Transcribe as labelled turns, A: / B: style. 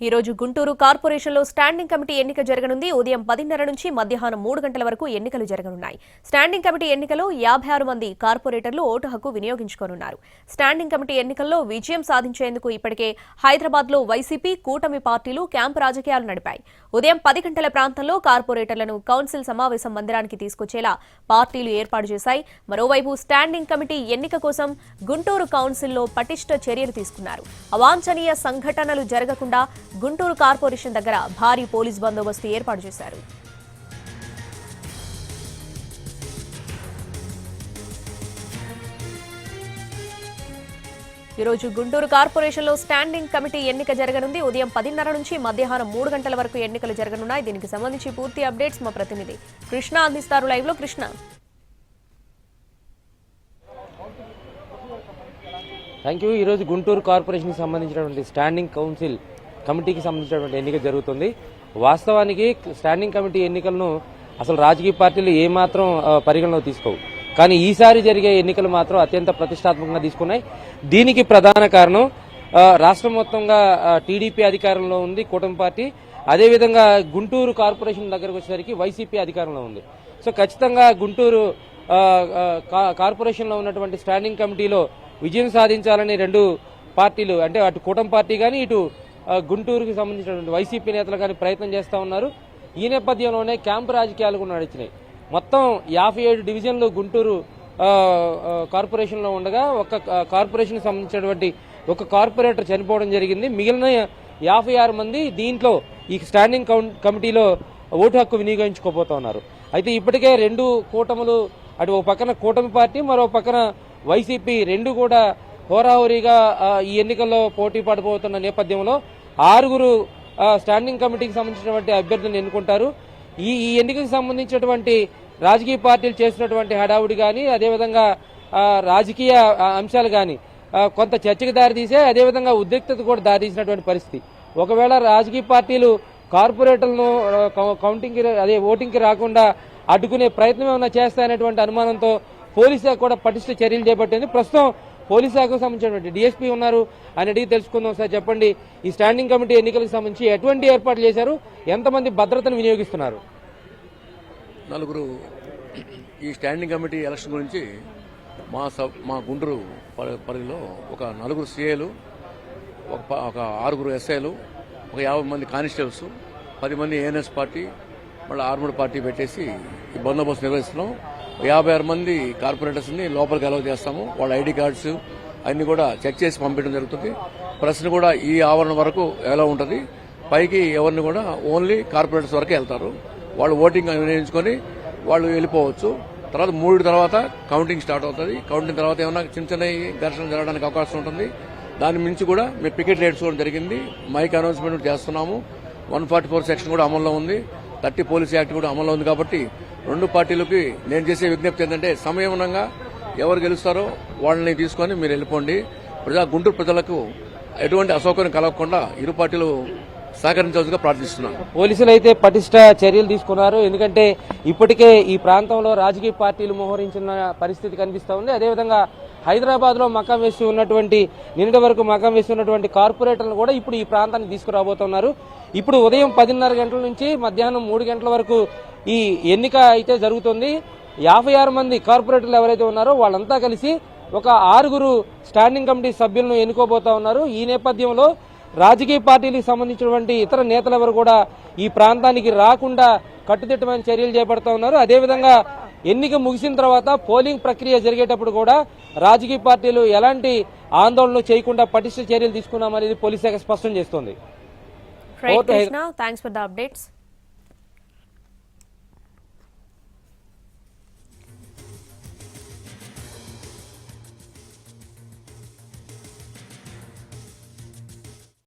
A: ఈ రోజు గుంటూరు కార్పొరేషన్లో స్టాండింగ్ కమిటీ ఎన్నిక జరగనుంది. ఉదయం పదిన్నర నుంచి మధ్యాహ్నం మూడు గంటల వరకు ఎన్నికలు జరగనున్నాయి. స్టాండింగ్ కమిటీ ఎన్నికలో యాభై ఆరు మంది కార్పొరేటర్లు ఓటు హక్కు వినియోగించుకోనున్నారు. స్టాండింగ్ కమిటీ ఎన్నికల్లో విజయం సాధించేందుకు ఇప్పటికే హైదరాబాద్లో వైసీపీ కూటమి పార్టీలు క్యాంపు రాజకీయాలు నడిపాయి. ఉదయం పది గంటల ప్రాంతంలో కార్పొరేటర్లను కౌన్సిల్ సమావేశం మందిరానికి తీసుకొచ్చేలా పార్టీలు ఏర్పాటు చేశాయి. మరోవైపు స్టాండింగ్ కమిటీ ఎన్నిక కోసం గుంటూరు కౌన్సిల్లో పటిష్ట చర్యలు తీసుకున్నారు. అవాంఛనీయ సంఘటనలు జరగకుండా గుంటూరు కార్పొరేషన్ దగ్గర భారీ పోలీస్ బందోబస్తు ఏర్పాటు చేశారు. ఈరోజు గుంటూరు కార్పొరేషన్లో స్టాండింగ్ కమిటీ ఎన్నిక జరగనుంది. ఉదయం పదిన్నర నుంచి మధ్యాహ్నం మూడు గంటల వరకు ఎన్నికలు జరగనున్నాయి. దీనికి సంబంధించి పూర్తి అప్డేట్స్ మా ప్రతినిధి కృష్ణ అందిస్తారు లైవ్లో కృష్ణ.
B: థ్యాంక్ యూ ఈరోజు గుంటూరు కార్పొరేషన్కి సంబంధించినటువంటి స్టాండింగ్ కౌన్సిల్ కమిటీకి సంబంధించినటువంటి ఎన్నిక జరుగుతుంది. వాస్తవానికి స్టాండింగ్ కమిటీ ఎన్నికలను అసలు రాజకీయ పార్టీలు ఏమాత్రం పరిగణలో పరిగణలోకి తీసుకోవు. కానీ ఈసారి జరిగే ఎన్నికలు మాత్రం అత్యంత ప్రతిష్టాత్మకంగా తీసుకున్నాయి. దీనికి ప్రధాన కారణం రాష్ట్రం మొత్తంగా టీడీపీ అధికారంలో ఉంది కూటమి పార్టీ. అదేవిధంగా గుంటూరు కార్పొరేషన్ దగ్గరకు వచ్చేసరికి వైసీపీ అధికారంలో ఉంది. సో ఖచ్చితంగా గుంటూరు కా- కార్పొరేషన్లో ఉన్నటువంటి స్టాండింగ్ కమిటీలో విజయం సాధించాలని రెండు పార్టీలు అంటే అటు కూటమి పార్టీ కానీ ఇటు గుంటూరుకి సంబంధించినటువంటి వైసీపీ నేతలు కానీ ప్రయత్నం చేస్తూ ఉన్నారు. ఈ నేపథ్యంలోనే క్యాంపు రాజకీయాలు కూడా నడిచినాయి. మొత్తం యాభై ఏడు డివిజన్లు గుంటూరు కార్పొరేషన్లో ఉండగా ఒక కార్పొరేషన్కి సంబంధించినటువంటి ఒక కార్పొరేటర్ చనిపోవడం జరిగింది. మిగిలిన యాభై ఆరు మంది దీంట్లో ఈ స్టాండింగ్ కమిటీలో ఓటు హక్కు వినియోగించుకోబోతా ఉన్నారు. అయితే ఇప్పటికే రెండు కూటములు అటు ఒక పక్కన కూటమి పార్టీ మరో పక్కన వైసీపీ రెండు కూడా హోరాహోరీగా ఈ ఎన్నికల్లో పోటీ పడబోతున్న నేపథ్యంలో ఆరుగురు స్టాండింగ్ కమిటీకి సంబంధించినటువంటి అభ్యర్థులను ఎన్నుకుంటారు. ఈ ఈ ఎన్నికకు సంబంధించినటువంటి రాజకీయ పార్టీలు చేసినటువంటి హడావుడి కానీ అదేవిధంగా రాజకీయ అంశాలు కానీ కొంత చర్చకు దారితీసే అదేవిధంగా ఉద్రిక్తత కూడా దారితీసినటువంటి పరిస్థితి. ఒకవేళ రాజకీయ పార్టీలు కార్పొరేటర్లను కౌ- కౌంటింగ్కి అదే ఓటింగ్కి రాకుండా అడ్డుకునే ప్రయత్నం ఏమైనా చేస్తాయనేటువంటి అనుమానంతో పోలీసులకు కూడా పటిష్ట చర్యలు చేపట్టింది ప్రస్తుతం పోలీస్ శాఖకు సంబంధించినటువంటి డిఎస్పీ ఉన్నారు. అని అడిగి తెలుసుకుందాం సార్ చెప్పండి. ఈ స్టాండింగ్ కమిటీ ఎన్నికలకు సంబంధించి ఎటువంటి ఏర్పాట్లు చేశారు? ఎంతమంది భద్రతను వినియోగిస్తున్నారు?
C: నలుగురు ఈ స్టాండింగ్ కమిటీ ఎలక్షన్ గురించి మా సబ్ మా గుంటూరు పరిధిలో ఒక నలుగురు సీఏలు ఒక ప- ఒక ఆరుగురు ఎస్ఐలు ఒక యాభై మంది కానిస్టేబుల్స్ పది మంది ఏఎన్ఎస్ పార్టీ మళ్ళీ ఆర్మూడ్ పార్టీ పెట్టేసి ఈ బందోబస్తు నిర్వహిస్తున్నాం. యాభై ఆరు మంది కార్పొరేటర్స్ని లోపలికి అలౌ చేస్తాము. వాళ్ళ ఐడి కార్డ్స్ అన్ని కూడా చెక్ చేసి పంపించడం జరుగుతుంది. ప్రశ్న కూడా ఈ ఆవరణ వరకు ఎలా ఉంటుంది. పైకి ఎవరిని కూడా ఓన్లీ కార్పొరేటర్స్ వరకు వెళ్తారు. వాళ్ళు ఓటింగ్ వినియోగించుకొని వాళ్ళు వెళ్ళిపోవచ్చు. తర్వాత మూడు తర్వాత కౌంటింగ్ స్టార్ట్ అవుతుంది. కౌంటింగ్ తర్వాత ఏమైనా చిన్న చిన్న ఘర్షణ జరగడానికి అవకాశం ఉంటుంది. దాని మించి కూడా మేము పికెట్ రేట్స్ కూడా జరిగింది. మైక్ అనౌన్స్మెంట్ చేస్తున్నాము. వన్ ఫార్టీ ఫోర్ సెక్షన్ కూడా అమల్లో ఉంది. థర్టీ పోలీస్ యాక్ట్ కూడా అమల్లో ఉంది కాబట్టి రెండు పార్టీలకి నేను చేసే విజ్ఞప్తి ఏంటంటే సమయమునంగా ఎవరు గెలుస్తారో వాళ్ళని తీసుకొని మీరు వెళ్ళిపోండి. ప్రజా గుంటూరు ప్రజలకు ఎటువంటి అసౌకర్యం కలగకుండా ఇరు పార్టీలు సహకరించవలసిగా ప్రార్థిస్తున్నాను.
B: పోలీసులు అయితే పటిష్ట చర్యలు తీసుకున్నారు. ఎందుకంటే ఇప్పటికే ఈ ప్రాంతంలో రాజకీయ పార్టీలు మోహరించిన పరిస్థితి కనిపిస్తూ ఉంది. అదేవిధంగా హైదరాబాద్లో మకాం వేసి ఉన్నటువంటి నిన్నటి వరకు మకం వేసి ఉన్నటువంటి కార్పొరేటర్లు కూడా ఇప్పుడు ఈ ప్రాంతానికి తీసుకురాబోతున్నారు. ఇప్పుడు ఉదయం పదిన్నర గంటల నుంచి మధ్యాహ్నం మూడు గంటల వరకు ఈ ఎన్నిక అయితే జరుగుతుంది. యాభై ఆరు మంది కార్పొరేటర్లు ఎవరైతే ఉన్నారో వాళ్ళంతా కలిసి ఒక ఆరుగురు స్టాండింగ్ కమిటీ సభ్యులను ఎన్నుకోబోతా ఉన్నారు. ఈ నేపథ్యంలో రాజకీయ పార్టీలకు సంబంధించినటువంటి ఇతర నేతలు ఎవరు కూడా ఈ ప్రాంతానికి రాకుండా కట్టుదిట్టమైన చర్యలు చేపడతా ఉన్నారు. అదేవిధంగా ఎన్నిక ముగిసిన తర్వాత పోలింగ్ ప్రక్రియ జరిగేటప్పుడు కూడా రాజకీయ పార్టీలు ఎలాంటి ఆందోళనలు చేయకుండా పటిష్ట చర్యలు తీసుకున్నామనేది పోలీస్ శాఖ స్పష్టం చేస్తోంది.
A: Thanks for the updates